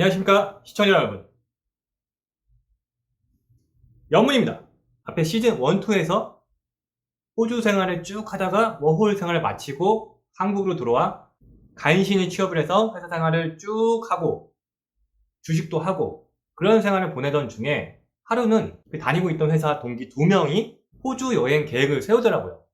안녕하십니까 시청자 여러분. 영문입니다. 앞에 시즌 1, 2에서 호주 생활을 쭉 하다가 워홀 생활을 마치고 한국으로 들어와 간신히 취업을 해서 회사 생활을 쭉 하고 주식도 하고 그런 생활을 보내던 중에 하루는 그 다니고 있던 회사 동기 두 명이 호주 여행 계획을 세우더라고요.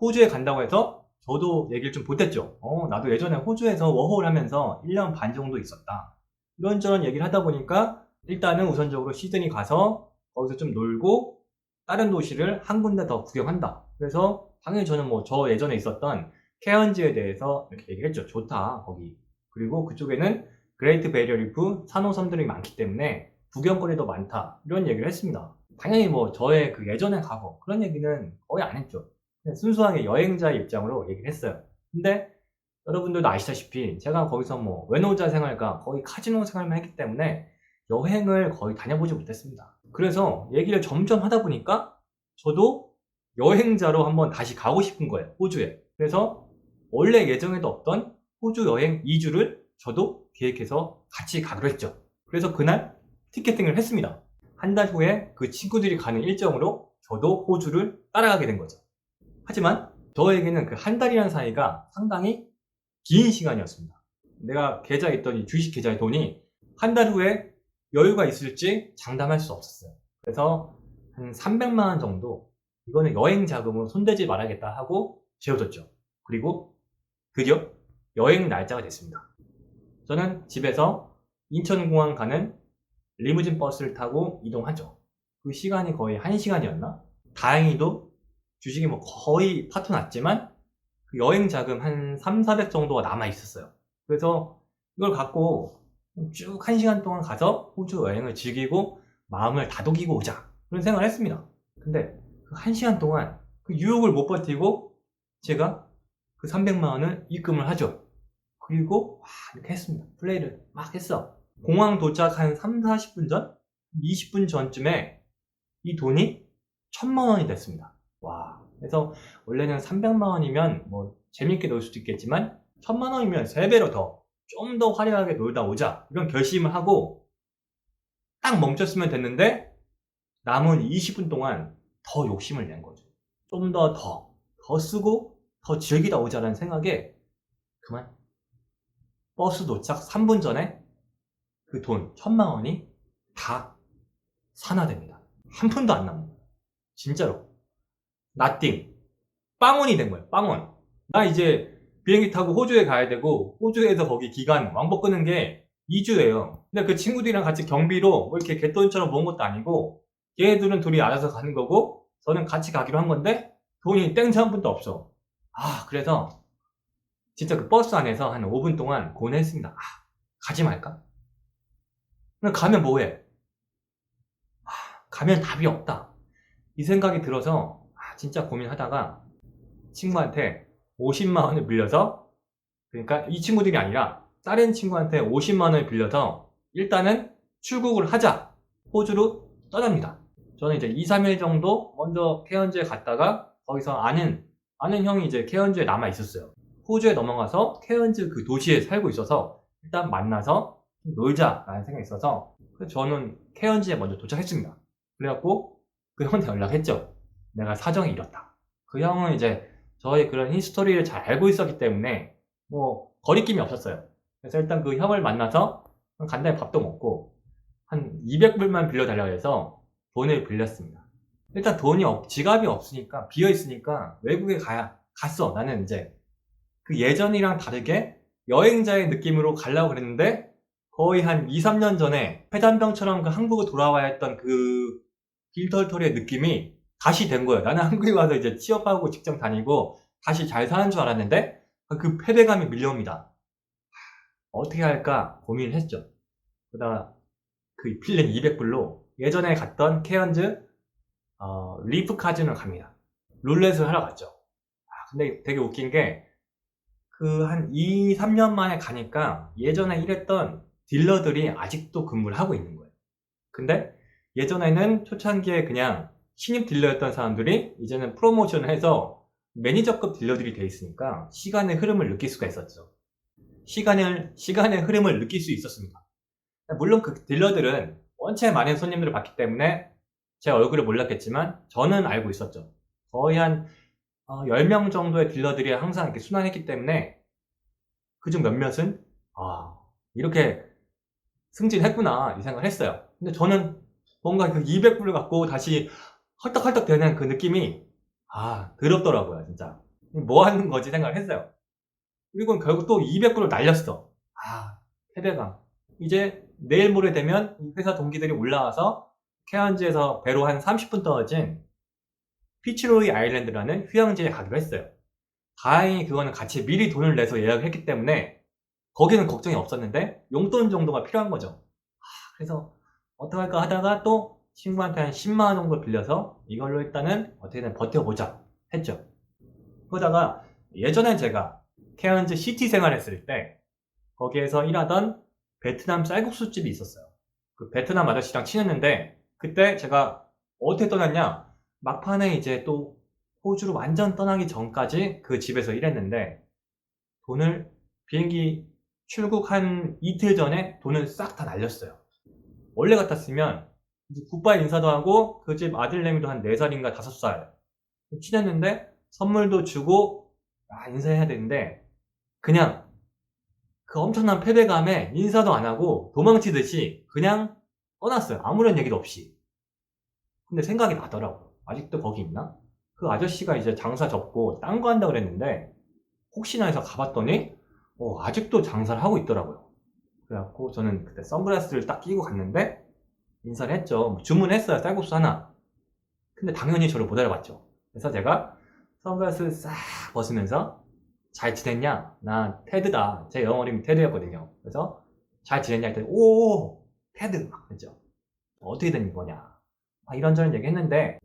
호주에 간다고 해서 저도 얘기를 좀 보탰죠. 어 나도 예전에 호주에서 워홀 하면서 1년 반 정도 있었다 이런저런 얘기를 하다 보니까 일단은 우선적으로 시드니 가서 거기서 좀 놀고 다른 도시를 한 군데 더 구경한다. 그래서 당연히 저는 뭐 저 예전에 있었던 케언즈에 대해서 이렇게 얘기를 했죠. 좋다 거기. 그리고 그쪽에는 그레이트 베리어 리프 산호섬들이 많기 때문에 구경거리도 많다. 이런 얘기를 했습니다. 당연히 뭐 저의 그 예전에 가고 그런 얘기는 거의 안 했죠. 순수하게 여행자의 입장으로 얘기를 했어요. 근데 여러분들도 아시다시피 제가 거기서 뭐 외노자 생활과 거의 카지노 생활만 했기 때문에 여행을 거의 다녀보지 못했습니다. 그래서 얘기를 점점 하다 보니까 저도 여행자로 한번 다시 가고 싶은 거예요. 호주에. 그래서 원래 예정에도 없던 호주 여행 2주를 저도 계획해서 같이 가기로 했죠. 그래서 그날 티켓팅을 했습니다. 한 달 후에 그 친구들이 가는 일정으로 저도 호주를 따라가게 된 거죠. 하지만 저에게는 그 한 달이라는 사이가 상당히 긴 시간이었습니다. 내가 계좌에 있던 이 주식 계좌의 돈이 한 달 후에 여유가 있을지 장담할 수 없었어요. 그래서 한 300만 원 정도 이거는 여행 자금으로 손대지 말아야겠다 하고 재워뒀죠. 그리고 드디어 여행 날짜가 됐습니다. 저는 집에서 인천공항 가는 리무진 버스를 타고 이동하죠. 그 시간이 거의 1시간이었나? 다행히도 주식이 뭐 거의 파토 났지만 그 여행 자금 한 3, 400 정도가 남아 있었어요. 그래서 이걸 갖고 쭉 한 시간 동안 가서 호주 여행을 즐기고 마음을 다독이고 오자. 그런 생각을 했습니다. 근데 그 한 시간 동안 그 유혹을 못 버티고 제가 그 300만 원을 입금을 하죠. 그리고 와, 이렇게 했습니다. 플레이를 막 했어. 공항 도착 한 3, 40분 전? 20분 전쯤에 이 돈이 1000만 원이 됐습니다. 와. 그래서 원래는 300만 원이면 뭐 재밌게 놀 수도 있겠지만 1000만 원이면 3배로 더 좀 더 화려하게 놀다 오자 이런 결심을 하고 딱 멈췄으면 됐는데 남은 20분 동안 더 욕심을 낸 거죠. 좀 더 더, 더 쓰고 더 즐기다 오자라는 생각에 그만 버스 도착 3분 전에 그돈 1000만 원이 다 산화됩니다. 한 푼도 안 남은 거예요. 진짜로. 나띵. 빵원이 된 거예요. 빵원. 나 이제 비행기 타고 호주에 가야 되고 호주에서 거기 기간 왕복 끄는 게 2주예요. 근데 그 친구들이랑 같이 경비로 뭐 이렇게 개돈처럼 모은 것도 아니고 얘들은 둘이 알아서 가는 거고 저는 같이 가기로 한 건데 돈이 땡차 한 푼도 없어. 아 그래서 진짜 그 버스 안에서 한 5분 동안 고뇌했습니다. 아, 가지 말까? 근데 가면 뭐해? 아, 가면 답이 없다. 이 생각이 들어서 아, 진짜 고민하다가 친구한테 50만 원을 빌려서 그러니까 이 친구들이 아니라 다른 친구한테 50만 원을 빌려서 일단은 출국을 하자 호주로 떠납니다. 저는 이제 2, 3일 정도 먼저 케언즈에 갔다가 거기서 아는 아는 형이 이제 케언즈에 남아 있었어요. 호주에 넘어가서 케언즈 그 도시에 살고 있어서 일단 만나서 좀 놀자라는 생각이 있어서 저는 케언즈에 먼저 도착했습니다. 그래갖고 그 형한테 연락했죠. 내가 사정이 이렇다. 그 형은 이제 저의 그런 히스토리를 잘 알고 있었기 때문에 뭐 거리낌이 없었어요. 그래서 일단 그 형을 만나서 간단히 밥도 먹고 한 200불만 빌려달라고 해서 돈을 빌렸습니다. 일단 돈이 없, 지갑이 없으니까 비어 있으니까 외국에 가야 갔어. 나는 이제 그 예전이랑 다르게 여행자의 느낌으로 가려고 그랬는데 거의 한 2, 3년 전에 폐단병처럼 그 한국에 돌아와야 했던 그 길털털의 느낌이 다시 된 거예요. 나는 한국에 와서 이제 취업하고 직장 다니고 다시 잘 사는 줄 알았는데 그 패배감이 밀려옵니다. 어떻게 할까 고민을 했죠. 그러다가 그 필린 200불로 예전에 갔던 케언즈 어, 리프 카지노 갑니다. 룰렛을 하러 갔죠. 아, 근데 되게 웃긴 게 그 한 2, 3년 만에 가니까 예전에 일했던 딜러들이 아직도 근무를 하고 있는 거예요. 근데 예전에는 초창기에 그냥 신입 딜러였던 사람들이 이제는 프로모션을 해서 매니저급 딜러들이 돼 있으니까 시간의 흐름을 느낄 수가 있었죠. 시간을, 시간의 흐름을 느낄 수 있었습니다. 물론 그 딜러들은 원체 많은 손님들을 봤기 때문에 제 얼굴을 몰랐겠지만 저는 알고 있었죠. 거의 한 어, 10명 정도의 딜러들이 항상 이렇게 순환했기 때문에 그중 몇몇은 아 이렇게 승진했구나 이 생각을 했어요. 근데 저는 뭔가 그 200불을 갖고 다시 헐떡헐떡 되는 그 느낌이 아 더럽더라고요 진짜 뭐 하는 거지 생각을 했어요. 그리고 결국 또 200불을 날렸어. 아 패배감. 이제 내일 모레 되면 이 회사 동기들이 올라와서 케안즈에서 배로 한 30분 떨어진 피치로이 아일랜드라는 휴양지에 가기로 했어요. 다행히 그거는 같이 미리 돈을 내서 예약을 했기 때문에 거기는 걱정이 없었는데 용돈 정도가 필요한 거죠. 아, 그래서 어떡할까 하다가 또 친구한테 한 10만 원 정도 빌려서 이걸로 일단은 어떻게든 버텨보자 했죠. 그러다가 예전에 제가 케언즈 시티 생활했을 때 거기에서 일하던 베트남 쌀국수 집이 있었어요. 그 베트남 아저씨랑 친했는데 그때 제가 어떻게 떠났냐 막판에 이제 또 호주로 완전 떠나기 전까지 그 집에서 일했는데 돈을 비행기 출국 한 이틀 전에 돈을 싹 다 날렸어요. 원래 같았으면 굿바이 인사도 하고 그 집 아들내미도 한 4살인가 5살 친했는데 선물도 주고 아, 인사해야 되는데 그냥 그 엄청난 패배감에 인사도 안 하고 도망치듯이 그냥 떠났어요. 아무런 얘기도 없이. 근데 생각이 나더라고요. 아직도 거기 있나? 그 아저씨가 이제 장사 접고 딴 거 한다 그랬는데 혹시나 해서 가봤더니 어, 아직도 장사를 하고 있더라고요. 그래갖고 저는 그때 선글라스를 딱 끼고 갔는데 인사를 했죠. 뭐 주문했어요. 쌀국수 하나. 근데 당연히 저를 못 알아봤죠. 그래서 제가 선글라스를 싹 벗으면서 잘 지냈냐? 나 테드다. 제 영어 이름이 테드였거든요. 그래서 잘 지냈냐 했더니 오 테드 막 그랬죠. 어떻게 된 거냐? 막 이런저런 얘기 했는데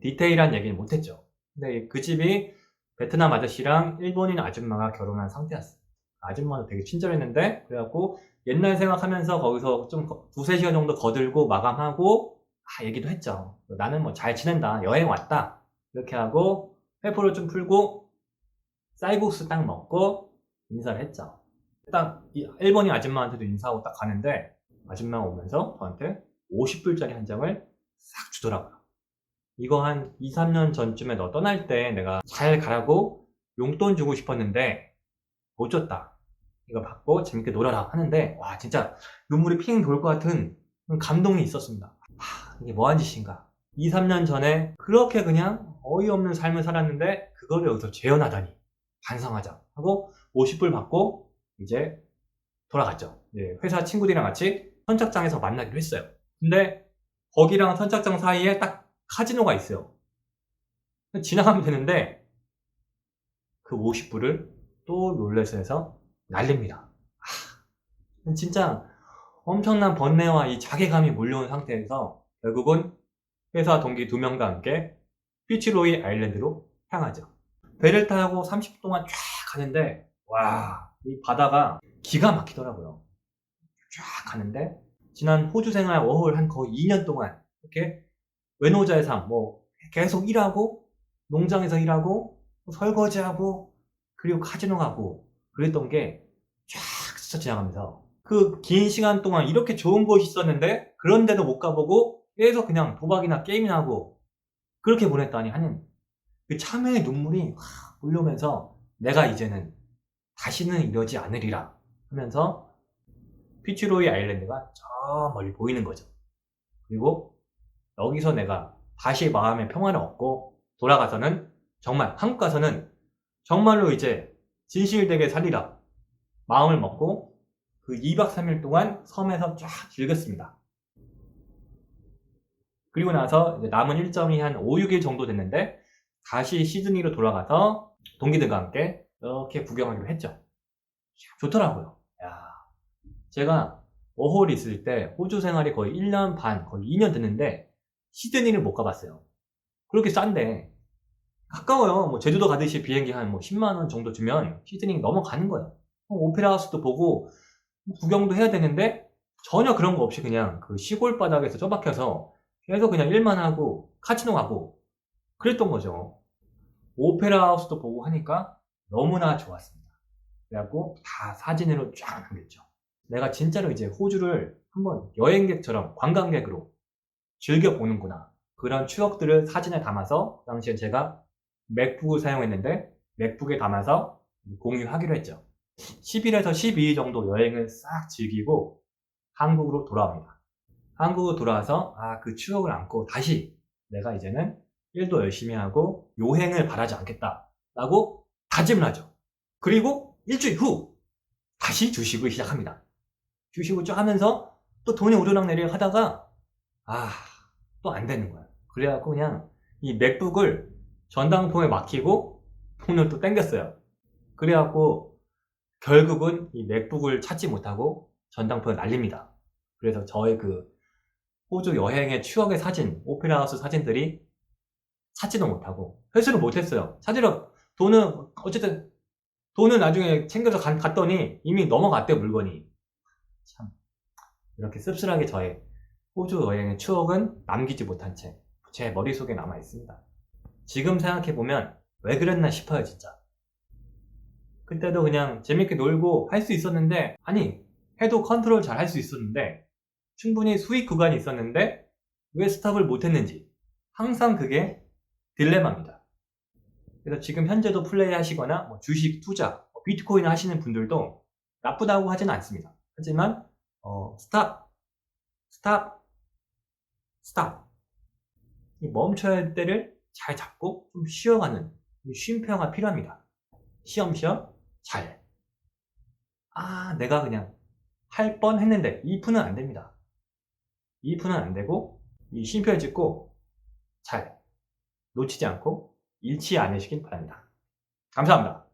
디테일한 얘기는 못했죠. 근데 그 집이 베트남 아저씨랑 일본인 아줌마가 결혼한 상태였어요. 아줌마도 되게 친절했는데 그래갖고 옛날 생각하면서 거기서 좀 거- 두세 시간 정도 거들고 마감하고 아, 얘기도 했죠. 나는 뭐 잘 지낸다. 여행 왔다. 이렇게 하고 회포를 좀 풀고 쌀국수 딱 먹고 인사를 했죠. 딱이 일본인 아줌마한테도 인사하고 딱 가는데 아줌마가 오면서 저한테 50불짜리 한 장을 싹 주더라고요. 이거 한 2, 3년 전쯤에 너 떠날 때 내가 잘 가라고 용돈 주고 싶었는데 못 줬다. 이거 받고 재밌게 놀아라 하는데 와 진짜 눈물이 핑 돌 것 같은 감동이 있었습니다. 하, 이게 뭐한 짓인가. 2, 3년 전에 그렇게 그냥 어이없는 삶을 살았는데 그거를 여기서 재현하다니 반성하자 하고 50불 받고 이제 돌아갔죠. 예, 회사 친구들이랑 같이 선착장에서 만나기로 했어요. 근데 거기랑 선착장 사이에 딱 카지노가 있어요. 지나가면 되는데 그 50불을 또 롤렛에서 날립니다. 하, 진짜 엄청난 번뇌와 이 자괴감이 몰려온 상태에서 결국은 회사 동기 두 명과 함께 피치로이 아일랜드로 향하죠. 배를 타고 30분 동안 쫙 가는데 와, 이 바다가 기가 막히더라고요. 쫙 가는데 지난 호주 생활 워홀 한 거의 2년 동안 이렇게 외노자의 삶, 뭐 계속 일하고 농장에서 일하고 설거지하고 그리고 카지노 가고 그랬던 게 쫙 스쳐 지나가면서 그 긴 시간 동안 이렇게 좋은 곳이 있었는데 그런데도 못 가보고 계속 그냥 도박이나 게임이나 하고 그렇게 보냈다니 하는 그 참회의 눈물이 확 몰려오면서 내가 이제는 다시는 이러지 않으리라 하면서 피치로이 아일랜드가 저 멀리 보이는 거죠. 그리고 여기서 내가 다시 마음의 평화를 얻고 돌아가서는 정말 한국 가서는 정말로 이제 진실되게 살리라 마음을 먹고 그 2박 3일 동안 섬에서 쫙 즐겼습니다. 그리고 나서 남은 일정이 한 5, 6일 정도 됐는데 다시 시드니로 돌아가서 동기들과 함께 이렇게 구경하기로 했죠. 좋더라고요. 야, 제가 워홀 있을 때 호주 생활이 거의 1년 반, 거의 2년 됐는데 시드니를 못 가봤어요. 그렇게 싼데 가까워요. 뭐 제주도 가듯이 비행기 한 뭐 10만 원 정도 주면 시드니 넘어가는 거예요. 어, 오페라 하우스도 보고 구경도 해야 되는데 전혀 그런 거 없이 그냥 그 시골 바닥에서 처박혀서 계속 그냥 일만 하고 카지노 가고 그랬던 거죠. 오페라 하우스도 보고 하니까 너무나 좋았습니다. 그래갖고 다 사진으로 쫙 남겼죠. 내가 진짜로 이제 호주를 한번 여행객처럼 관광객으로 즐겨보는구나. 그런 추억들을 사진에 담아서 그 당시에 제가 맥북을 사용했는데 맥북에 담아서 공유하기로 했죠. 10일에서 12일 정도 여행을 싹 즐기고 한국으로 돌아옵니다. 한국으로 돌아와서 아, 그 추억을 안고 다시 내가 이제는 일도 열심히 하고 요행을 바라지 않겠다 라고 다짐을 하죠. 그리고 일주일 후 다시 주식을 시작합니다. 주식을 쭉 하면서 또 돈이 오르락내리락 하다가 아, 또 안 되는 거야. 그래갖고 그냥 이 맥북을 전당포에 막히고 돈을 또 땡겼어요. 그래갖고 결국은 이 맥북을 찾지 못하고 전당포에 날립니다. 그래서 저의 그 호주 여행의 추억의 사진, 오페라 하우스 사진들이 찾지도 못하고 회수를 못했어요. 찾으러 돈은 어쨌든 돈은 나중에 챙겨서 간- 갔더니 이미 넘어갔대 물건이. 참 이렇게 씁쓸하게 저의 호주 여행의 추억은 남기지 못한 채 제 머릿속에 남아 있습니다. 지금 생각해 보면 왜 그랬나 싶어요 진짜. 그때도 그냥 재밌게 놀고 할 수 있었는데 아니 해도 컨트롤 잘 할 수 있었는데 충분히 수익 구간이 있었는데 왜 스탑을 못했는지 항상 그게 딜레마입니다. 그래서 지금 현재도 플레이 하시거나 뭐 주식 투자, 뭐 비트코인 하시는 분들도 나쁘다고 하지는 않습니다. 하지만 어, 스탑, 스탑, 스탑. 이 멈춰야 할 때를 잘 잡고 좀 쉬어가는 이 쉼표가 필요합니다. 시험시험 잘. 아, 내가 그냥 할 뻔 했는데 2푼은 안 됩니다. 2푼은 안 되고 이 쉼표를 찍고 잘 놓치지 않고 잃지 않으시길 바랍니다. 감사합니다.